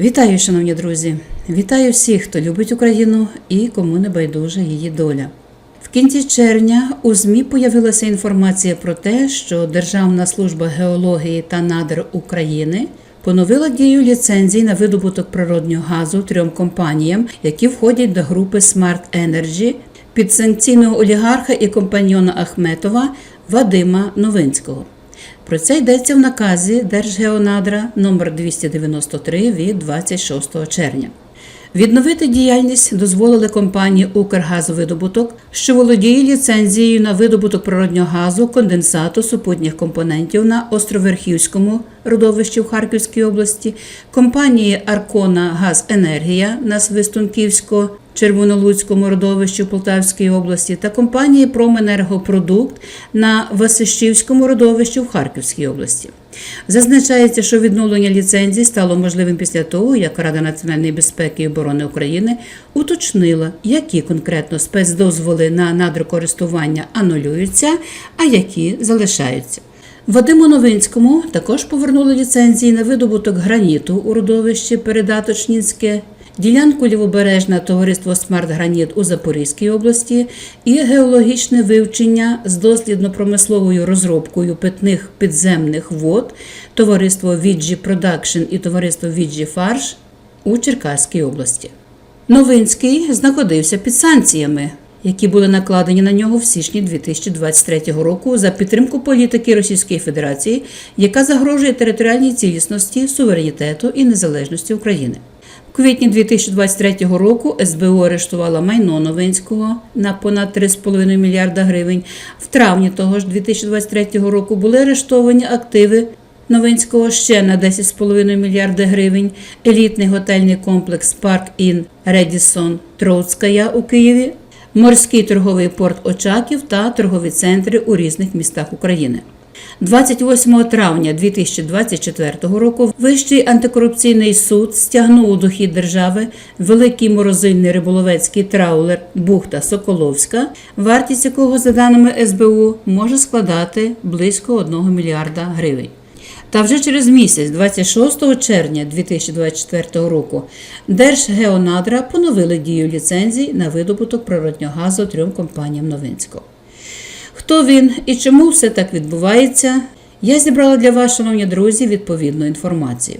Вітаю, шановні друзі! Вітаю всіх, хто любить Україну і кому не байдужа її доля. В кінці червня у ЗМІ появилася інформація про те, що Державна служба геології та надр України поновила дію ліцензій на видобуток природнього газу трьом компаніям, які входять до групи Smart Energy під санкційного олігарха і компаньйона Ахметова Вадима Новинського. Про це йдеться в наказі Держгеонадра номер 293 від 26 червня. Відновити діяльність дозволили компанії Укргазвидобуток, що володіє ліцензією на видобуток природнього газу, конденсату, супутніх компонентів на Островерхівському родовищі в Харківській області, компанії Аркона Газенергія на Свистунківського Червонолуцькому родовищі в Полтавській області та компанії Променергопродукт на Васищівському родовищі в Харківській області. Зазначається, що відновлення ліцензій стало можливим після того, як Рада національної безпеки і оборони України уточнила, які конкретно спецдозволи на надрокористування анулюються, а які залишаються. Вадиму Новинському також повернули ліцензії на видобуток граніту у родовищі Передаточнінське, ділянку лівобережне товариство Смарт-Граніт у Запорізькій області і геологічне вивчення з дослідно-промисловою розробкою питних підземних вод товариство Віджі Продакшн і товариство Віджі Фарш у Черкаській області. Новинський знаходився під санкціями, які були накладені на нього в січні 2023 року за підтримку політики Російської Федерації, яка загрожує територіальній цілісності, суверенітету і незалежності України. В квітні 2023 року СБУ арештувала майно Новинського на понад 3,5 мільярда гривень. В травні того ж 2023 року були арештовані активи Новинського ще на 10,5 мільярда гривень, елітний готельний комплекс Парк Ін Редісон Троцкая у Києві, морський торговий порт Очаків та торгові центри у різних містах України. 28 травня 2024 року Вищий антикорупційний суд стягнув у дохід держави великий морозильний риболовецький траулер Бухта Соколовська, вартість якого, за даними СБУ, може складати близько 1 мільярда гривень. Та вже через місяць, 26 червня 2024 року, Держгеонадра поновили дію ліцензій на видобуток природнього газу трьом компаніям Новинського. Хто він і чому все так відбувається, я зібрала для вас, шановні друзі, відповідну інформацію.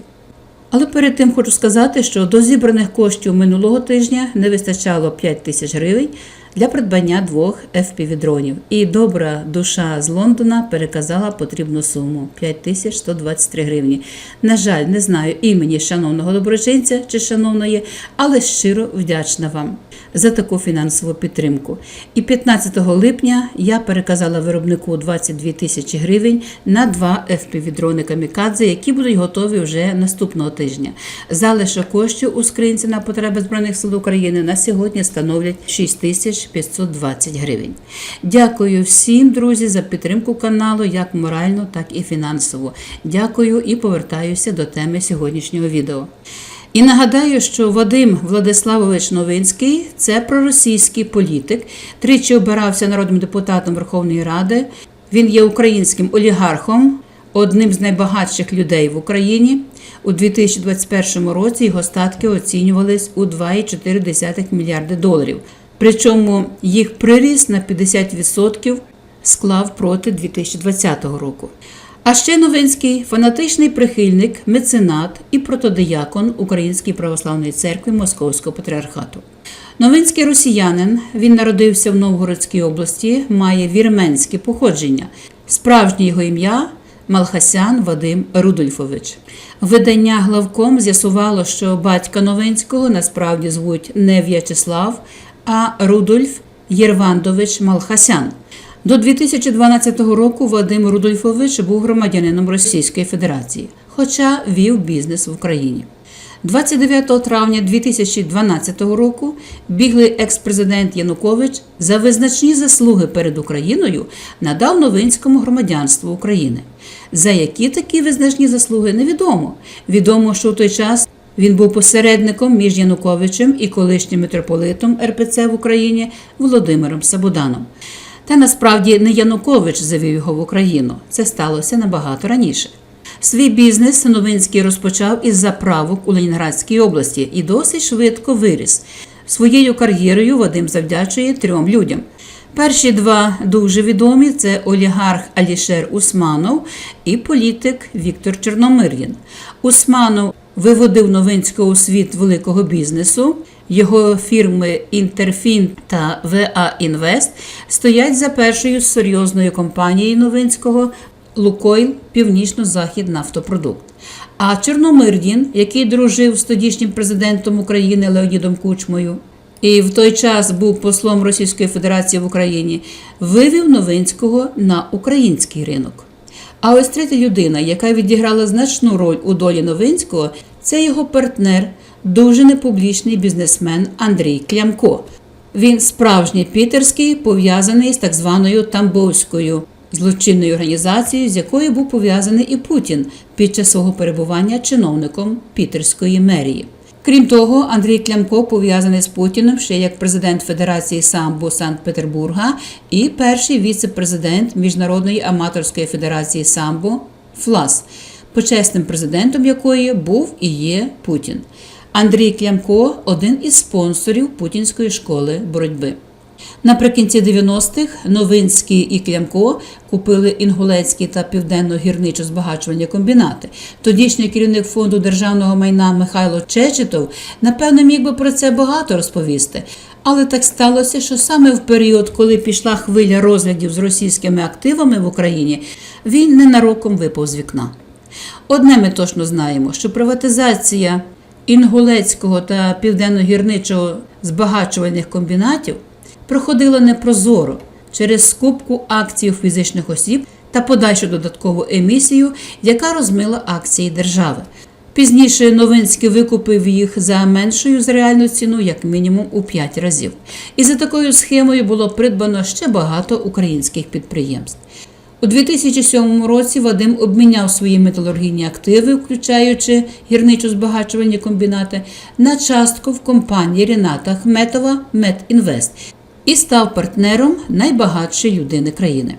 Але перед тим хочу сказати, що до зібраних коштів минулого тижня не вистачало 5 тисяч гривень для придбання двох FPV-дронів. І добра душа з Лондона переказала потрібну суму 5123 гривні. На жаль, не знаю імені шановного доброчинця чи шановної, але щиро вдячна вам за таку фінансову підтримку. І 15 липня я переказала виробнику 22 тисячі гривень на два FPV-дрони Камікадзе, які будуть готові вже наступного тижня. Залишок коштів у скринці на потреби Збройних сил України на сьогодні становлять 6 тисяч 520 гривень. Дякую всім, друзі, за підтримку каналу, як морально, так і фінансово. Дякую і повертаюся до теми сьогоднішнього відео. І нагадаю, що Вадим Владиславович Новинський це проросійський політик, тричі обирався народним депутатом Верховної Ради. Він є українським олігархом, одним з найбагатших людей в Україні. У 2021 році його статки оцінювались у 2,4 мільярди доларів. Причому їх приріст на 50% склав проти 2020 року. А ще Новинський фанатичний прихильник, меценат і протодиякон Української православної церкви Московського патріархату. Новинський росіянин, він народився в Новгородській області, має вірменське походження. Справжнє його ім'я Малхасян Вадим Рудольфович. Видання главком з'ясувало, що батька Новинського насправді звуть не В'ячеслав, а Рудольф Єрвандович Малхасян. До 2012 року Вадим Рудольфович був громадянином Російської Федерації, хоча вів бізнес в Україні. 29 травня 2012 року біглий екс-президент Янукович за визначні заслуги перед Україною надав Новинському громадянство України. За які такі визначні заслуги невідомо. Відомо, що в той час він був посередником між Януковичем і колишнім митрополитом РПЦ в Україні Володимиром Сабуданом. Та насправді не Янукович завів його в Україну. Це сталося набагато раніше. Свій бізнес Новинський розпочав із заправок у Ленінградській області і досить швидко виріс. Своєю кар'єрою Вадим завдячує трьом людям. Перші два дуже відомі це олігарх Алішер Усманов і політик Віктор Чорномир'їн. Усманов виводив Новинського у світ великого бізнесу. Його фірми Інтерфін та ВА Інвест стоять за першою серйозною компанією Новинського Лукойл Північно-Захід Нафтопродукт. А Чорномирдін, який дружив з тодішнім президентом України Леонідом Кучмою, і в той час був послом Російської Федерації в Україні, вивів Новинського на український ринок. А ось третя людина, яка відіграла значну роль у долі Новинського, це його партнер, дуже непублічний бізнесмен Андрій Клямко. Він справжній пітерський, пов'язаний з так званою Тамбовською злочинною організацією, з якою був пов'язаний і Путін під час свого перебування чиновником Пітерської мерії. Крім того, Андрій Клямко пов'язаний з Путіним ще як президент Федерації самбо Санкт-Петербурга і перший віце-президент Міжнародної аматорської федерації самбо ФЛАС, почесним президентом якої був і є Путін. Андрій Клямко один із спонсорів путінської школи боротьби. Наприкінці 90-х Новинський і Клямко купили інгулецькі та південно-гірничо збагачувальні комбінати. Тодішній керівник фонду державного майна Михайло Чечетов, напевно, міг би про це багато розповісти. Але так сталося, що саме в період, коли пішла хвиля розглядів з російськими активами в Україні, він ненароком випав з вікна. Одне ми точно знаємо, що приватизація інгулецького та південно-гірничого збагачувальних комбінатів проходила непрозоро через скупку акцій фізичних осіб та подальшу додаткову емісію, яка розмила акції держави. Пізніше Новинський викупив їх за меншою за реальну ціну, як мінімум у 5 разів. І за такою схемою було придбано ще багато українських підприємств. У 2007 році Вадим обміняв свої металургійні активи, включаючи гірничо-збагачувальні комбінати, на частку в компанії Ріната Ахметова Медінвест і став партнером найбагатшої людини країни.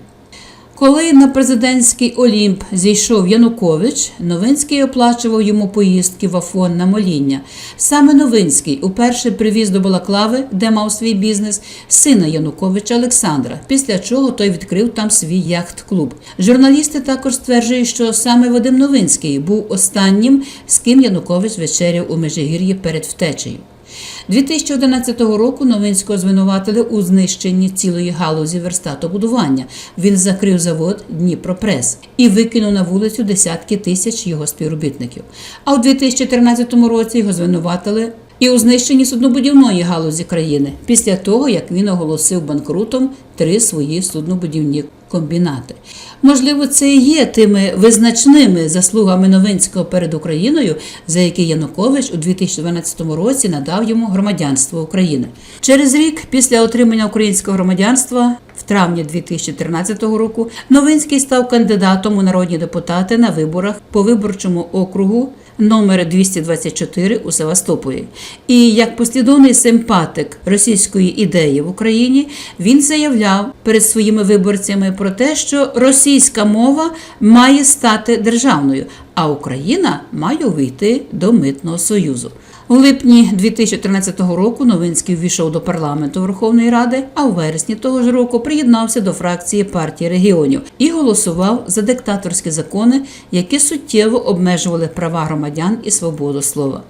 Коли на президентський Олімп зійшов Янукович, Новинський оплачував йому поїздки в Афон на моління. Саме Новинський уперше привіз до Балаклави, де мав свій бізнес, сина Януковича Олександра, після чого той відкрив там свій яхт-клуб. Журналісти також стверджують, що саме Вадим Новинський був останнім, з ким Янукович вечеряв у Межигір'ї перед втечею. 2011 року Новинського звинуватили у знищенні цілої галузі верстатобудування. Він закрив завод Дніпропрес і викинув на вулицю десятки тисяч його співробітників. А у 2013 році його звинуватили і у знищенні суднобудівної галузі країни після того, як він оголосив банкрутом три свої суднобудівні комбінати. Можливо, це і є тими визначними заслугами Новинського перед Україною, за які Янукович у 2012 році надав йому громадянство України. Через рік після отримання українського громадянства. В травні 2013 року Новинський став кандидатом у народні депутати на виборах по виборчому округу номер 224 у Севастополі. І як послідовний симпатик російської ідеї в Україні він заявляв перед своїми виборцями про те, що російська мова має стати державною, а Україна має увійти до митного союзу. У липні 2013 року Новинський ввійшов до парламенту Верховної Ради, а у вересні того ж року приєднався до фракції партії регіонів і голосував за диктаторські закони, які суттєво обмежували права громадян і свободу слова.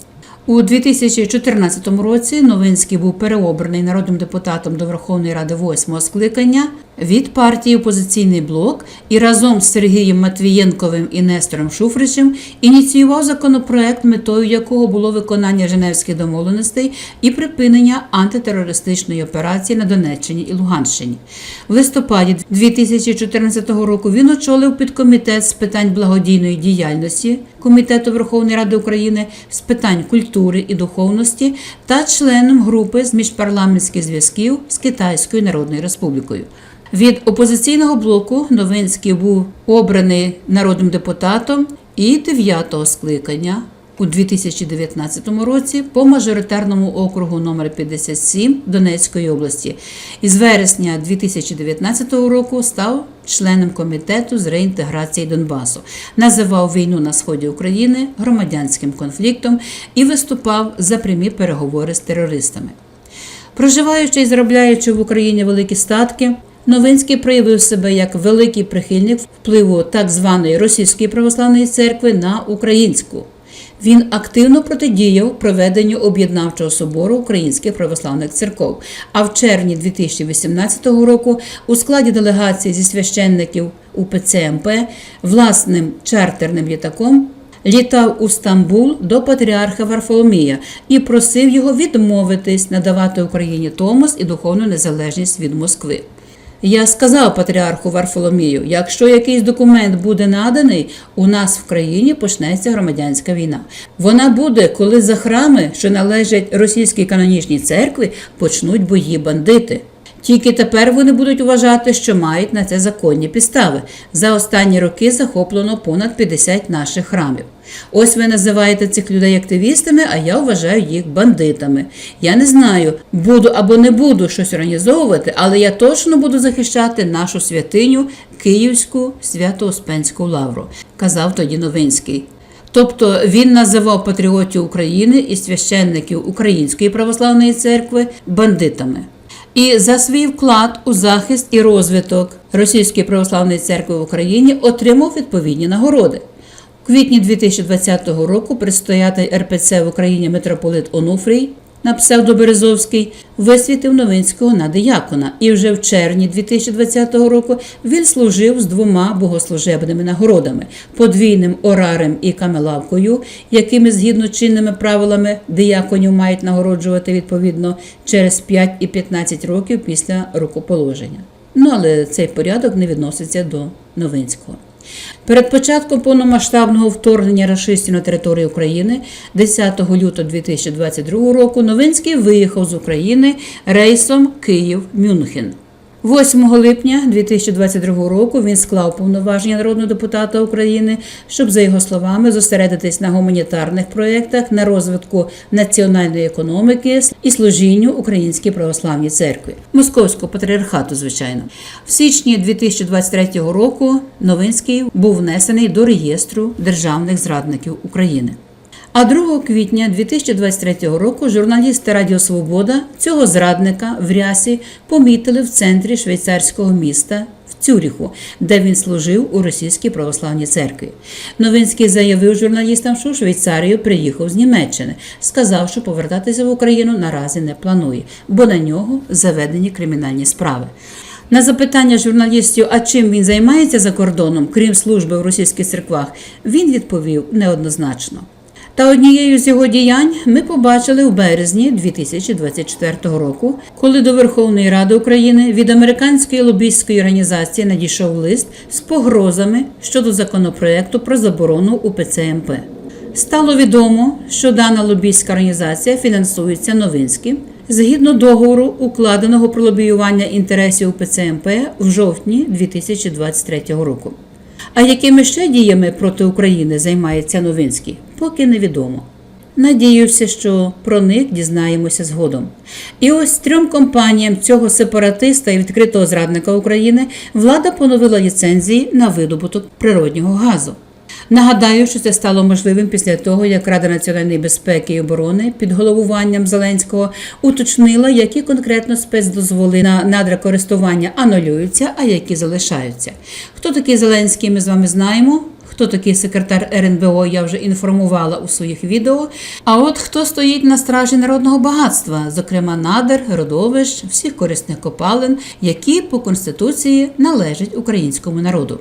У 2014 році Новинський був переобраний народним депутатом до Верховної Ради восьмого скликання від партії Опозиційний блок і разом з Сергієм Матвієнковим і Нестором Шуфричем ініціював законопроект, метою якого було виконання Женевських домовленостей і припинення антитерористичної операції на Донеччині і Луганщині. В листопаді 2014 року він очолив підкомітет з питань благодійної діяльності Комітету Верховної Ради України з питань культури і духовності та членом групи з міжпарламентських зв'язків з Китайською Народною Республікою. Від опозиційного блоку Новинський був обраний народним депутатом і дев'ятого скликання у 2019 році по мажоритарному округу номер 57 Донецької області. І з вересня 2019 року став членом комітету з реінтеграції Донбасу, називав війну на сході України громадянським конфліктом і виступав за прямі переговори з терористами. Проживаючи і заробляючи в Україні великі статки, Новинський проявив себе як великий прихильник впливу так званої російської православної церкви на українську. Він активно протидіяв проведенню об'єднавчого собору українських православних церков. А в червні 2018 року у складі делегації зі священників УПЦ МП власним чартерним літаком літав у Стамбул до патріарха Варфоломія і просив його відмовитись надавати Україні Томос і духовну незалежність від Москви. Я сказав патріарху Варфоломію, якщо якийсь документ буде наданий, у нас в країні почнеться громадянська війна. Вона буде, коли за храми, що належать російській канонічній церкві, почнуть бої бандити. Тільки тепер вони будуть вважати, що мають на це законні підстави. За останні роки захоплено понад 50 наших храмів. Ось ви називаєте цих людей активістами, а я вважаю їх бандитами. Я не знаю, буду або не буду щось організовувати, але я точно буду захищати нашу святиню Київську Свято-Успенську лавру, казав тоді Новинський. Тобто він називав патріотів України і священників Української православної церкви бандитами. І за свій вклад у захист і розвиток Російської православної церкви в Україні отримав відповідні нагороди. У квітні 2020 року предстоятель РПЦ в Україні митрополит Онуфрій на псевдоберезовський висвітив Новинського на диякона, і вже в червні 2020 року він служив з двома богослужебними нагородами подвійним орарем і камелавкою, якими згідно чинними правилами дияконів мають нагороджувати відповідно через 5 і 15 років після рукоположення. Ну але цей порядок не відноситься до Новинського. Перед початком повномасштабного вторгнення рашистів на територію України 10 лютого 2022 року Новинський виїхав з України рейсом Київ-Мюнхен. 8 липня 2022 року він склав повноваження народного депутата України, щоб, за його словами, зосередитись на гуманітарних проєктах на розвитку національної економіки і служінню Українській православній церкві, Московського патріархату, звичайно. В січні 2023 року Новинський був внесений до реєстру державних зрадників України. А 2 квітня 2023 року журналісти Радіо Свобода цього зрадника в рясі помітили в центрі швейцарського міста в Цюріху, де він служив у російській православній церкві. Новинський заявив журналістам, що в Швейцарію приїхав з Німеччини, сказав, що повертатися в Україну наразі не планує, бо на нього заведені кримінальні справи. На запитання журналістів, а чим він займається за кордоном, крім служби в російських церквах, він відповів неоднозначно. Та однією з його діянь ми побачили у березні 2024 року, коли до Верховної Ради України від американської лобійської організації надійшов лист з погрозами щодо законопроекту про заборону УПЦ МП. Стало відомо, що дана лобійська організація фінансується Новинським згідно договору, укладеного про лобіювання інтересів УПЦ МП в жовтні 2023 року. А якими ще діями проти України займається Новинський, поки невідомо. Надіюся, що про них дізнаємося згодом. І ось трьом компаніям цього сепаратиста і відкритого зрадника України влада поновила ліцензії на видобуток природнього газу. Нагадаю, що це стало можливим після того, як Рада національної безпеки і оборони під головуванням Зеленського уточнила, які конкретно спецдозволи на надракористування анулюються, а які залишаються. Хто такий Зеленський, ми з вами знаємо. Хто такий секретар РНБО, я вже інформувала у своїх відео. А от хто стоїть на стражі народного багатства, зокрема надр, родовищ, всіх корисних копалин, які по конституції належать українському народу.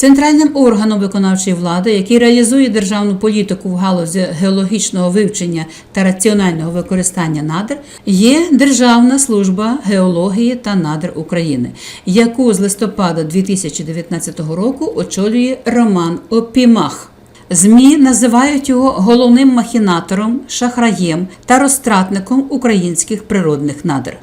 Центральним органом виконавчої влади, який реалізує державну політику в галузі геологічного вивчення та раціонального використання надр, є Державна служба геології та надр України, яку з листопада 2019 року очолює Роман Опімах. ЗМІ називають його головним махінатором, шахраєм та розтратником українських природних надр.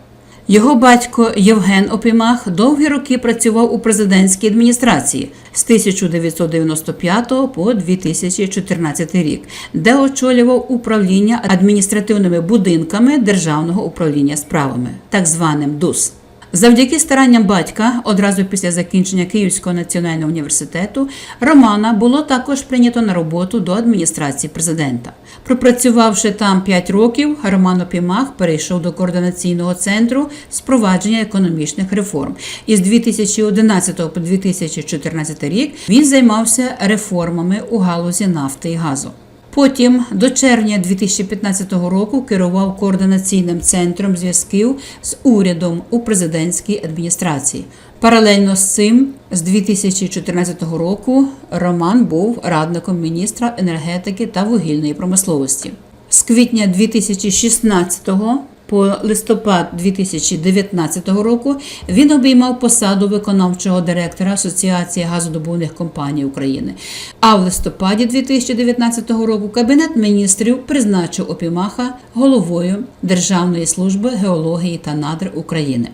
Його батько Євген Опімах довгі роки працював у президентській адміністрації з 1995 по 2014 рік, де очолював управління адміністративними будинками Державного управління справами, так званим ДУС. Завдяки старанням батька, одразу після закінчення Київського національного університету, Романа було також прийнято на роботу до адміністрації президента. Пропрацювавши там 5 років, Роман Опімах перейшов до координаційного центру з провадження економічних реформ. І з 2011 по 2014 рік він займався реформами у галузі нафти і газу. Потім до червня 2015 року керував координаційним центром зв'язків з урядом у президентській адміністрації. Паралельно з цим, з 2014 року, Роман був радником міністра енергетики та вугільної промисловості. З квітня 2016 по листопад 2019 року він обіймав посаду виконавчого директора Асоціації газодобувних компаній України. А в листопаді 2019 року Кабінет міністрів призначив Опімаха головою Державної служби геології та надр України.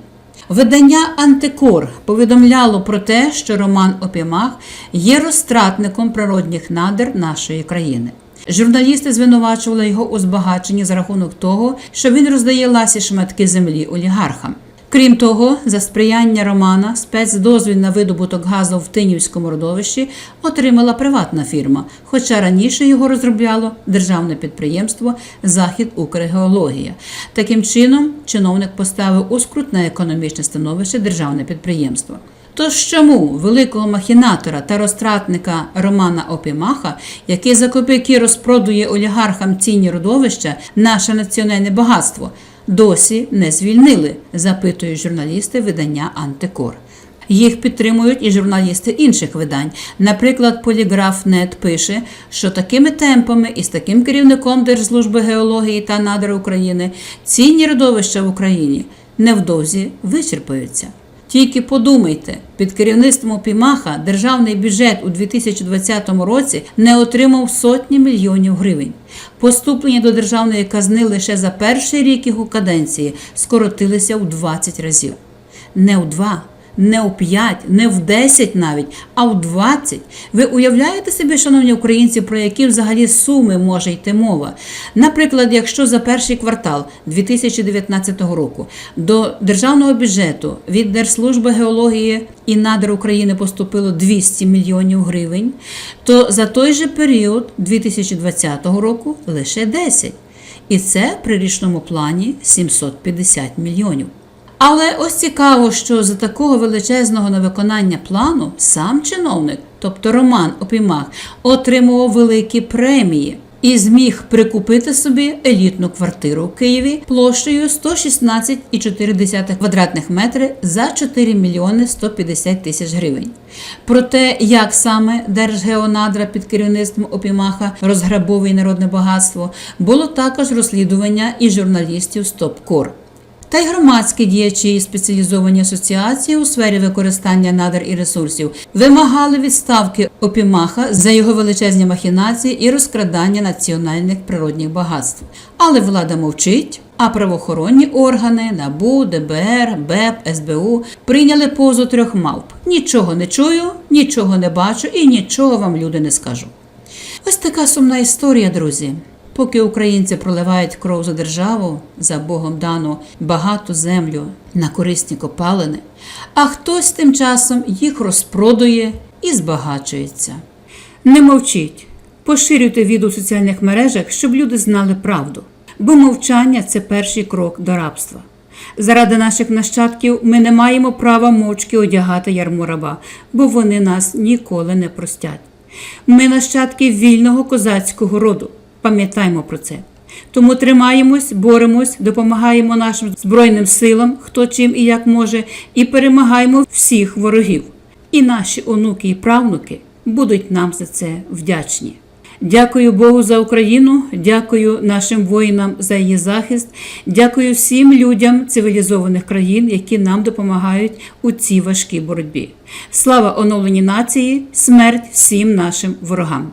Видання Антикор повідомляло про те, що Роман Опімах є розтратником природних надр нашої країни. Журналісти звинувачували його у збагаченні за рахунок того, що він роздає ласі шматки землі олігархам. Крім того, за сприяння Романа спецдозвіл на видобуток газу в Тинівському родовищі отримала приватна фірма, хоча раніше його розробляло державне підприємство Захід Укргеологія. Таким чином, чиновник поставив у скрутне економічне становище державне підприємство. Тож чому великого махінатора та розтратника Романа Опімаха, який за копійки розпродує олігархам цінні родовища, наше національне багатство, досі не звільнили, запитують журналісти видання Антикор. Їх підтримують і журналісти інших видань. Наприклад, Поліграф.нет пише, що такими темпами і з таким керівником Держслужби геології та надр України цінні родовища в Україні невдовзі вичерпаються. Тільки подумайте, під керівництвом Опімаха державний бюджет у 2020 році не отримав сотні мільйонів гривень. Поступлення до державної казни лише за перший рік його каденції скоротилися у 20 разів. Не у два, не у 5, не в 10 навіть, а в 20. Ви уявляєте собі, шановні українці, про які взагалі суми може йти мова? Наприклад, якщо за перший квартал 2019 року до державного бюджету від Держслужби геології і надр України поступило 200 мільйонів гривень, то за той же період 2020 року лише 10. І це при річному плані 750 мільйонів. Але ось цікаво, що за такого величезного невиконання плану сам чиновник, тобто Роман Опімах, отримував великі премії і зміг прикупити собі елітну квартиру в Києві площею 116,4 квадратних метри за 4 мільйони 150 тисяч гривень. Про те, як саме Держгеонадра під керівництвом Опімаха розграбовує народне багатство, було також розслідування і журналістів Стопкор та й громадські діячі і спеціалізовані асоціації у сфері використання надр і ресурсів вимагали відставки Опімаха за його величезні махінації і розкрадання національних природних багатств. Але влада мовчить. А правоохоронні органи НАБУ, ДБР, БЕП, СБУ прийняли позу трьох мавп. Нічого не чую, нічого не бачу і нічого вам люди не скажу. Ось така сумна історія, друзі. Поки українці проливають кров за державу, за Богом дану багату землю на корисні копалини, а хтось тим часом їх розпродує і збагачується. Не мовчіть, поширюйте відео в соціальних мережах, щоб люди знали правду, бо мовчання це перший крок до рабства. Заради наших нащадків ми не маємо права мовчки одягати ярму раба, бо вони нас ніколи не простять. Ми нащадки вільного козацького роду. Пам'ятаємо про це. Тому тримаємось, боремось, допомагаємо нашим Збройним силам, хто чим і як може, і перемагаємо всіх ворогів. І наші онуки і правнуки будуть нам за це вдячні. Дякую Богу за Україну, дякую нашим воїнам за її захист, дякую всім людям цивілізованих країн, які нам допомагають у цій важкій боротьбі. Слава оновленій нації, смерть всім нашим ворогам!